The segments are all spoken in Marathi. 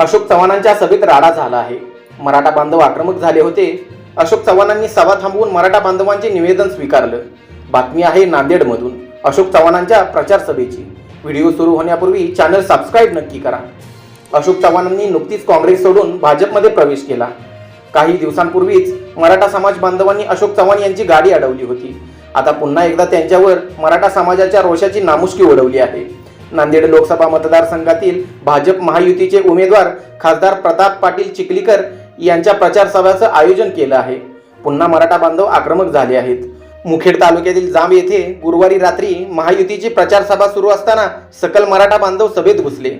अशोक चव्हाणांच्या सभेत राडा झाला आहे. मराठा बांधव आक्रमक झाले होते. अशोक चव्हाणांनी सभा थांबवून मराठा बांधवांचे निवेदन स्वीकारलं. बातमी आहे नांदेडमधून. अशोक चव्हाणांच्या प्रचार सभेची. व्हिडिओ सुरू होण्यापूर्वी चॅनल सबस्क्राईब नक्की करा. अशोक चव्हाणांनी नुकतीच काँग्रेस सोडून भाजपमध्ये प्रवेश केला. काही दिवसांपूर्वीच मराठा समाज बांधवांनी अशोक चव्हाण यांची गाडी अडवली होती. आता पुन्हा एकदा त्यांच्यावर मराठा समाजाच्या रोषाची नामुष्की उडवली आहे. नांदेड लोकसभा मतदारसंघातील भाजप महायुतीचे उमेदवार खासदार प्रताप पाटील चिखलीकर यांच्या प्रचार सभेचं आयोजन केलं आहे. पुन्हा मराठा बांधव आक्रमक झाले आहेत. मुखेड तालुक्यातील जांब येथे गुरुवारी रात्री महायुतीची प्रचार सभा सुरू असताना सकल मराठा बांधव सभेत घुसले.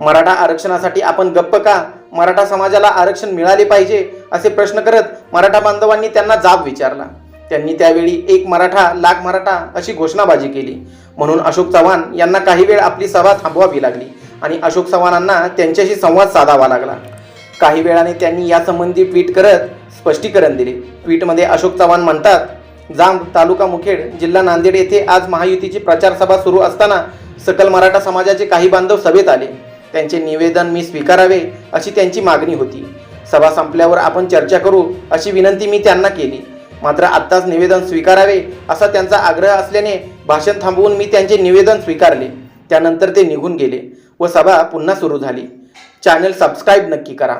मराठा आरक्षणासाठी आपण गप्प का? मराठा समाजाला आरक्षण मिळाले पाहिजे असे प्रश्न करत मराठा बांधवांनी त्यांना जाब विचारला. त्यांनी त्यावेळी एक मराठा लाख मराठा अशी घोषणाबाजी केली. म्हणून अशोक चव्हाण यांना काही वेळ आपली सभा थांबवावी लागली आणि अशोक चव्हाणांना त्यांच्याशी संवाद साधावा लागला. काही वेळाने त्यांनी यासंबंधी ट्विट करत स्पष्टीकरण दिले. ट्विटमध्ये अशोक चव्हाण म्हणतात जांब तालुका मुखेड जिल्हा नांदेड येथे आज महायुतीची प्रचार सभा सुरू असताना सकल मराठा समाजाचे काही बांधव सभेत आले. त्यांचे निवेदन मी स्वीकारावे अशी त्यांची मागणी होती. सभा संपल्यावर आपण चर्चा करू अशी विनंती मी त्यांना केली. मात्र आत्ताच निवेदन स्वीकारावे असा त्यांचा आग्रह असल्याने भाषण थांबवून मी त्यांचे निवेदन स्वीकारले. त्यानंतर ते निघून गेले व सभा पुन्हा सुरू झाली. चॅनल सबस्क्राईब नक्की करा.